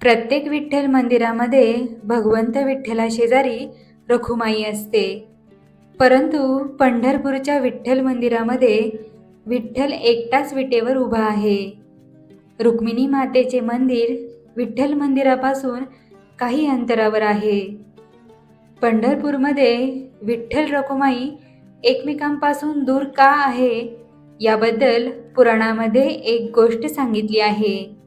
प्रत्येक विठ्ठल मंदिरामध्ये भगवंत विठ्ठला शेजारी रखुमाई असते. परंतु पंढरपूरच्या विठ्ठल मंदिरामध्ये विठ्ठल एकटाच विटेवर उभा आहे. रुक्मिणी मातेचे मंदिर विठ्ठल मंदिरापासून काही अंतरावर आहे. पंढरपूरमध्ये विठ्ठल रखुमाई एकमेकांपासून दूर का आहे याबद्दल पुराणामध्ये एक गोष्ट सांगितली आहे.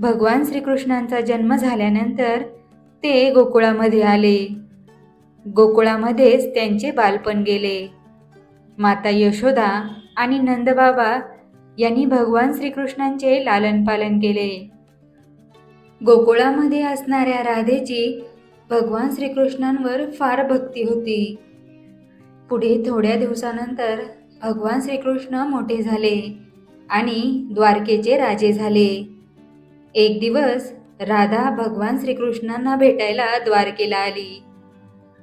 भगवान श्रीकृष्णांचा जन्म झाल्यानंतर ते गोकुळामध्ये आले. गोकुळामध्येच त्यांचे बालपण गेले. माता यशोदा आणि नंदबाबा यांनी भगवान श्रीकृष्णांचे लालन पालन केले. गोकुळामध्ये असणाऱ्या राधेची भगवान श्रीकृष्णांवर फार भक्ती होती. पुढे थोड्या दिवसानंतर भगवान श्रीकृष्ण मोठे झाले आणि द्वारकेचे राजे झाले. एक दिवस राधा भगवान श्रीकृष्णांना भेटायला द्वारकेला आली.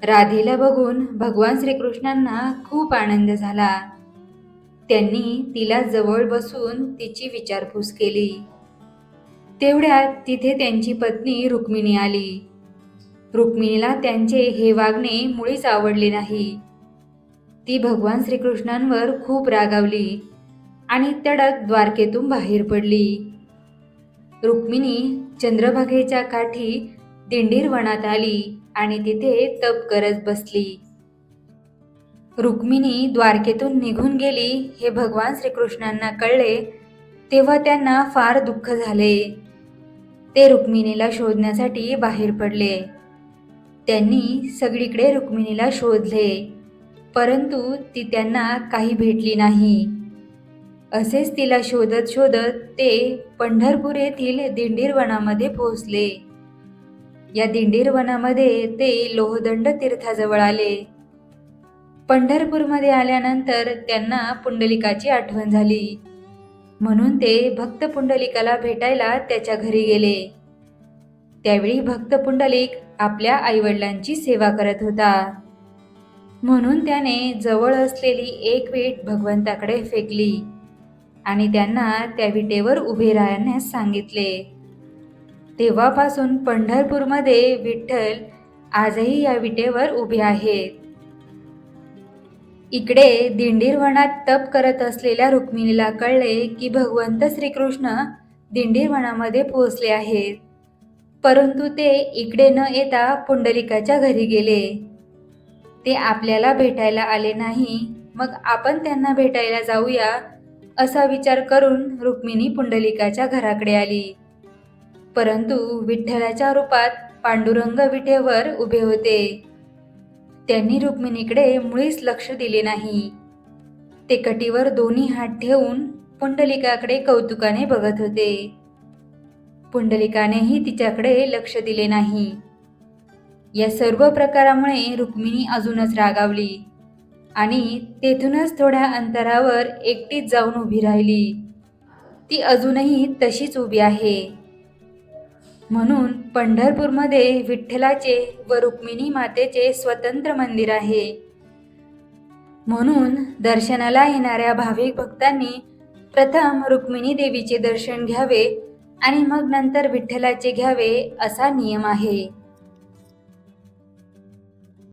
राधेला बघून भगवान श्रीकृष्णांना खूप आनंद झाला. त्यांनी तिला जवळ बसून तिची विचारपूस केली. तेवढ्यात तिथे त्यांची पत्नी रुक्मिणी आली. रुक्मिणीला त्यांचे हे वागणे मुळीच आवडले नाही. ती भगवान श्रीकृष्णांवर खूप रागावली आणि तडक द्वारकेतून बाहेर पडली. रुक्मिणी चंद्रभागेच्या काठी दिंडीर वनात आली आणि तिथे तप करत बसली. रुक्मिणी द्वारकेतून निघून गेली हे भगवान श्रीकृष्णांना कळले तेव्हा त्यांना फार दुःख झाले. ते रुक्मिणीला शोधण्यासाठी बाहेर पडले. त्यांनी सगळीकडे रुक्मिणीला शोधले परंतु ती त्यांना काही भेटली नाही. असेच तिला शोधत शोधत ते पंढरपूर येथील दिंडीर वनामध्ये पोहोचले. या दिंडीर वनामध्ये ते लोहदंड तीर्थाजवळ आले. पंढरपूरमध्ये आल्यानंतर त्यांना पुंडलिकाची आठवण झाली. म्हणून ते भक्त पुंडलिकाला भेटायला त्याच्या घरी गेले. त्यावेळी भक्त पुंडलिक आपल्या आईवडिलांची सेवा करत होता. म्हणून त्याने जवळ असलेली एक वीट भगवंताकडे फेकली. आणि त्यांना त्या विटेवर उभे राहण्यास सांगितले. तेव्हापासून पंढरपूरमध्ये विठ्ठल आजही या विटेवर उभे आहेत. इकडे दिंडीरवनात तप करत असलेल्या रुक्मिणीला कळले की भगवंत श्रीकृष्ण दिंडीरवनामध्ये पोहोचले आहेत. परंतु ते इकडे न येता पुंडलिकाच्या घरी गेले. ते आपल्याला भेटायला आले नाही. मग आपण त्यांना भेटायला जाऊया असा विचार करून रुक्मिणी पुंडलिकाच्या घराकडे आली. परंतु विठ्ठलाच्या रूपात पांडुरंग विटेवर उभे होते. त्यांनी रुक्मिणीकडे मुळीच लक्ष दिले नाही. ते कटीवर दोन्ही हात ठेवून पुंडलिकाकडे कौतुकाने बघत होते. पुंडलिकानेही तिच्याकडे लक्ष दिले नाही. या सर्व प्रकारामुळे रुक्मिणी अजूनच रागावली. आणि तेथूनच थोड्या अंतरावर एकटीच जाऊन उभी राहिली. ती अजूनही तशीच उभी आहे. म्हणून पंढरपूरमध्ये विठ्ठलाचे व रुक्मिणी मातेचे स्वतंत्र मंदिर आहे. म्हणून दर्शनाला येणाऱ्या भाविक भक्तांनी प्रथम रुक्मिणी देवीचे दर्शन घ्यावे आणि मग नंतर विठ्ठलाचे घ्यावे असा नियम आहे.